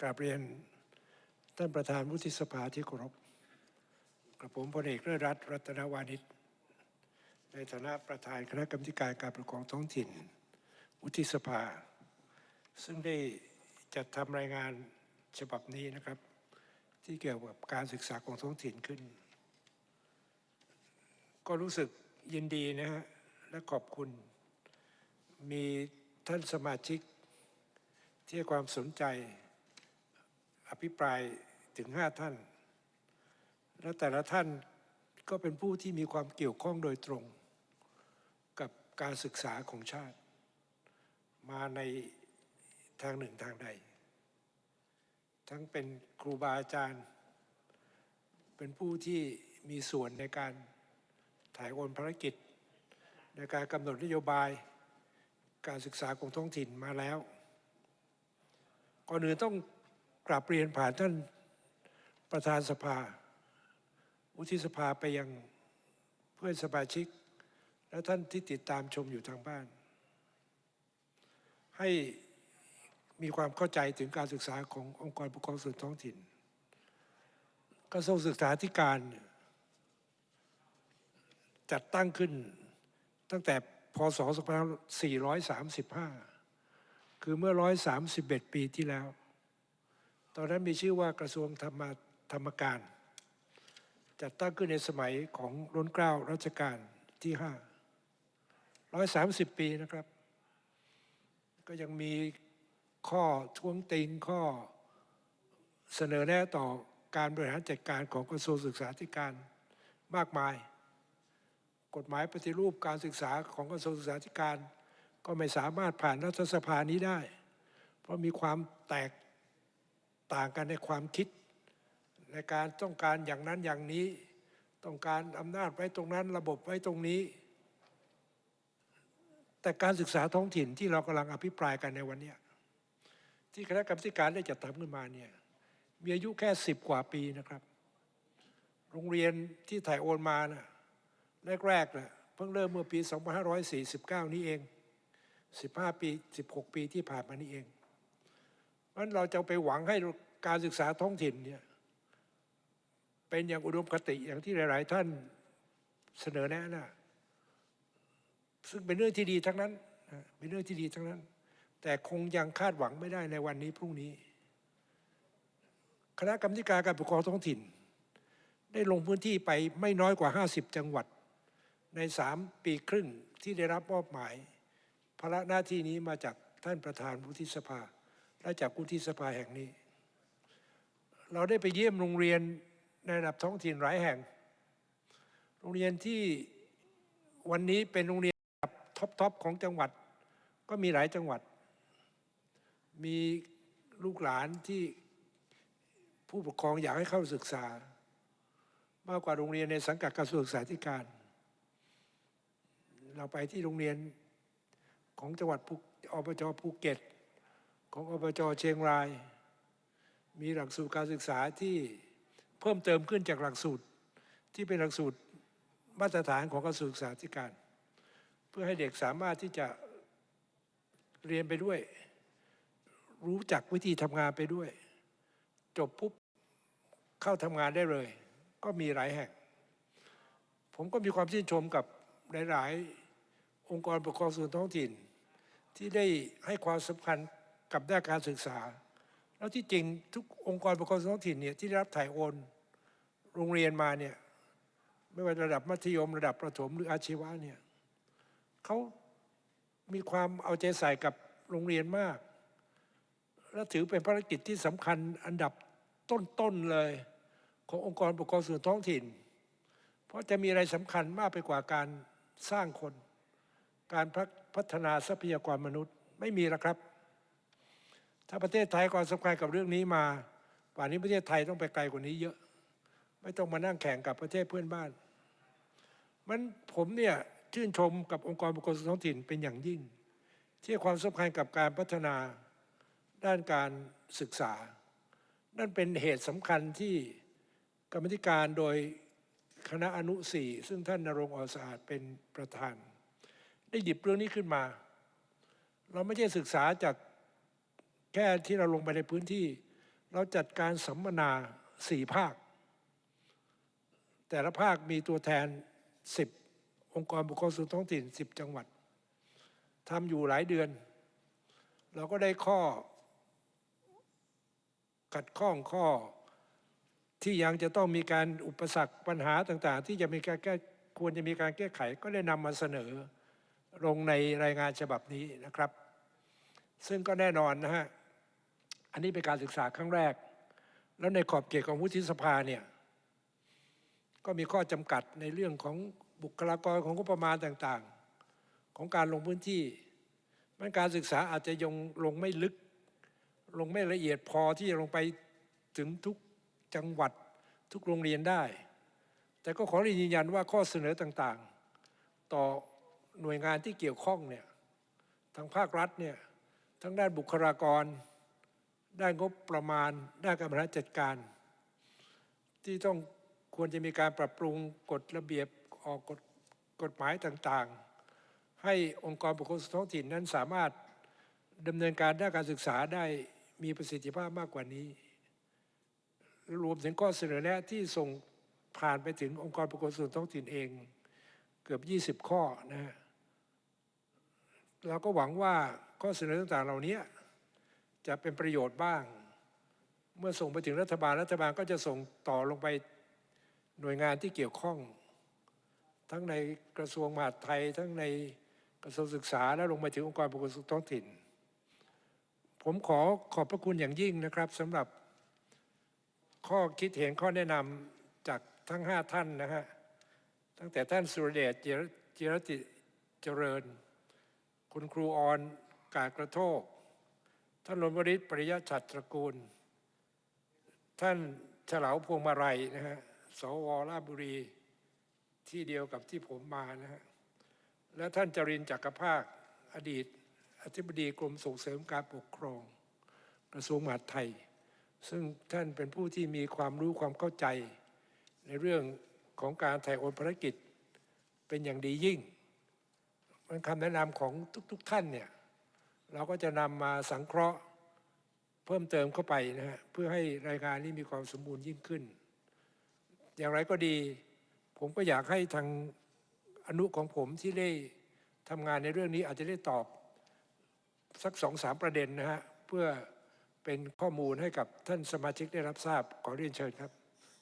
กราบเรียนท่านประธานวุฒิสภาที่เคารพกระผมพลเอกเลิศรัตน์รัตนวานิชในฐานะประธานคณะกรรมการการปกครองท้องถิ่น วุฒิสภา ซึ่งได้จัดทำรายงานฉบับนี้นะครับ ที่เกี่ยวกับการศึกษาของท้องถิ่นขึ้น ก็รู้สึกยินดีนะฮะและขอบคุณ มีท่านสมาชิกที่ให้ความสนใจ อภิปรายถึงห้าท่าน และแต่ละท่านก็เป็นผู้ที่มีความเกี่ยวข้องโดยตรงกับการศึกษาของชาติ มาในทางหนึ่งทางใด ทั้งเป็นครูบาอาจารย์ เป็นผู้ที่มีส่วนในการถ่ายโอนภารกิจ ในการกำหนดนโยบายการศึกษาของท้องถิ่นมาแล้ว ก่อนอื่นต้อง กราบเรียนผ่านท่านประธานสภา วุฒิสภาไปยังเพื่อนสมาชิก และท่านที่ติดตามชมอยู่ทางบ้าน ให้มีความเข้าใจถึงการศึกษาขององค์กรปกครองส่วนท้องถิ่นกระทรวงศึกษาธิการ จัดตั้งขึ้นตั้งแต่พศ 2435 คือเมื่อ 131 ปีที่แล้ว ตอนนั้นมีชื่อว่ากระทรวงธรรมธรรมการ จัดตั้งขึ้นในสมัยของร้นเกล้ารัชกาลที่5 130ปีนะครับ ก็ยังมีข้อท้วงติงข้อเสนอแนะต่อการบริหารจัดการของกระทรวงศึกษาธิการมากมาย กฎหมายปฏิรูปการศึกษาของกระทรวงศึกษาธิการ ก็ไม่สามารถผ่านรัฐสภานี้ได้ เพราะมีความแตก ต่างกันในความคิด ในการต้องการอย่างนั้นอย่างนี้ ต้องการอำนาจไว้ตรงนั้น ระบบไว้ตรงนี้ แต่การศึกษาท้องถิ่นที่เรากำลังอภิปรายกันในวันนี้ที่คณะกรรมการได้จัดทำขึ้นมาเนี่ยมีอายุแค่สิบกว่าปีนะครับ โรงเรียนที่ถ่ายโอนมานะแรกๆนะเพิ่งเริ่มเมื่อปี 2549 นี้เอง 15 ปี 16 ปีที่ผ่านมานี้เอง ราะนั้นเราจะไปหวังให้การศึกษาท้องถิ่นเนี่ยเป็นอย่างอุดมคติอย่างที่หลาย ๆ ท่านเสนอแนะนะซึ่งเป็นเรื่องที่ดีทั้งนั้นเป็นเรื่องที่ดีทั้งนั้น แต่คงยังคาดหวังไม่ได้ในวันนี้พรุ่งนี้ คณะกรรมการการปกครองท้องถิ่น ได้ลงพื้นที่ไปไม่น้อยกว่า 50 จังหวัด ใน 3 ปีครึ่งที่ได้รับมอบหมายภาระหน้าที่นี้มาจากท่านประธานวุฒิสภา และจากวุฒิสภาแห่งนี้ เราได้ไปเยี่ยมโรงเรียนในระดับท้องถิ่นหลายแห่ง โรงเรียนที่วันนี้เป็นโรงเรียนระดับท็อปๆของจังหวัด ก็มีหลายจังหวัด มีลูกหลานที่ผู้ปกครองอยากให้เข้าศึกษา มากกว่าโรงเรียนในสังกัดกระทรวงศึกษาธิการ เราไปที่โรงเรียนของจังหวัดภูอบจภูเก็ต ของอบจเชียงราย มีหลักสูตรการศึกษาที่เพิ่มเติมขึ้นจากหลักสูตรที่เป็นหลักสูตรมาตรฐานของกระทรวงศึกษาธิการ เพื่อให้เด็กสามารถที่จะเรียนไปด้วย รู้จักวิธีทำงานไปด้วย จบปุ๊บเข้าทำงานได้เลย ก็มีหลายแห่ง ผมก็มีความชื่นชมกับหลาย ๆ องค์กรปกครองส่วนท้องถิ่น ที่ได้ให้ความสำคัญ กับด้านการศึกษา แล้วที่จริงทุกองค์กรปกครองส่วนท้องถิ่นเนี่ยที่ได้รับถ่ายโอนโรงเรียนมาเนี่ยไม่ว่าระดับมัธยมระดับประถมหรืออาชีวะเนี่ยเขามีความเอาใจใส่กับโรงเรียนมาก และถือเป็นภารกิจที่สำคัญอันดับต้นๆเลย ขององค์กรปกครองส่วนท้องถิ่น เพราะจะมีอะไรสำคัญมากไปกว่าการสร้างคน การพัฒนาทรัพยากรมนุษย์ไม่มีแล้วครับ ถ้าประเทศไทยก่อนสำคัญกับเรื่องนี้มาป่านนี้ประเทศไทยต้องไปไกลกว่านี้เยอะ ไม่ต้องมานั่งแข่งกับประเทศเพื่อนบ้าน มันผมเนี่ยชื่นชมกับองค์กรปกครองส่วนท้องถิ่นเป็นอย่างยิ่ง ที่ความสำคัญกับการพัฒนาด้านการศึกษา นั่นเป็นเหตุสำคัญที่กรรมธิการโดยคณะอนุสี่ซึ่งท่านนรงอสะอาดเป็นประธาน ได้หยิบเรื่องนี้ขึ้นมา เราไม่ใช่ศึกษาจาก ค่ที่เราลงไปในพื้นที่ เราจัดการสัมมนาสี่ภาค แต่ละภาคมีตัวแทนสิบองค์กรปกครองส่วนท้องถิ่นสิบจังหวัดทำอยู่หลายเดือน เราก็ได้ข้อ ขัดข้องข้อที่ยังจะต้องมีการอุปสรรคปัญหาต่างๆ ที่จะมีการแก้ควรจะมีการแก้ไขก็ได้นำมาเสนอลงในรายงานฉบับนี้นะครับ ซึ่งก็แน่นอนนะฮะ อันนี้เป็นการศึกษาครั้งแรก แล้วในขอบเขตของวุฒิสภาเนี่ยก็มีข้อจำกัดในเรื่องของบุคลากรของงบประมาณต่างๆ ของการลงพื้นที่มันการศึกษาอาจจะยงลงไม่ลึก ลงไม่ละเอียดพอที่จะลงไปถึงทุกจังหวัดทุกโรงเรียนได้ แต่ก็ขอรียนยืนยันว่าข้อเสนอต่างๆ ต่อหน่วยงานที่เกี่ยวข้องเนี่ยทางภาครัฐเนี่ยทั้งด้านบุคลากร ด้านงบประมาณด้านการบริหารจัดการ ที่ต้องควรจะมีการปรับปรุงกฎระเบียบออกกฎกฎหมายต่างๆ ให้องค์กรปกครองส่วนท้องถิ่นนั้นสามารถดำเนินการด้านการศึกษาได้มีประสิทธิภาพมากกว่านี้ รวมถึงข้อเสนอแนะที่ส่งผ่านไปถึงองค์กรปกครองส่วนท้องถิ่นเอง เกือบ 20 ข้อนะฮะเราก็หวังว่าข้อเสนอต่างๆ เหล่านี้ จะเป็นประโยชน์บ้าง เมื่อส่งไปถึงรัฐบาลรัฐบาลก็จะส่งต่อลงไปหน่วยงานที่เกี่ยวข้อง ทั้งในกระทรวงมหาดไทย ทั้งในกระทรวงศึกษาและลงไปถึงองค์กรปกครองส่วนท้องถิ่น ผมขอขอบพระคุณอย่างยิ่งนะครับสำหรับข้อคิดเห็นข้อแนะนำจากทั้งห้าท่านนะฮะตั้งแต่ท่านสุรเดชจิรจิรติเจริญ คุณครูออนกาดกระโทก ท่านรณวริศปริยะฉัตตระกูล ท่านเฉลาวพวงมาลัยนะฮะสวราชบุรีที่เดียวกับที่ผมมานะฮะและท่านจรินจักรภาคอดีต อธิบดีกรมส่งเสริมการปกครอง กระทรวงมหาดไทย ซึ่งท่านเป็นผู้ที่มีความรู้ความเข้าใจ ในเรื่องของการถ่ายโอนภารกิจเป็นอย่างดียิ่งมันคำแนะนำของทุก ๆ ท่านเนี่ย เราก็จะนำมาสังเคราะห์เพิ่มเติมเข้าไปนะฮะเพื่อให้รายงานนี้มีความสมบูรณ์ยิ่งขึ้น อย่างไรก็ดี ผมก็อยากให้ทางอนุของผมที่ได้ทำงานในเรื่องนี้อาจจะได้ตอบสักสองสามประเด็นนะฮะเพื่อเป็นข้อมูลให้กับท่านสมาชิกได้รับทราบขอเรียนเชิญครับ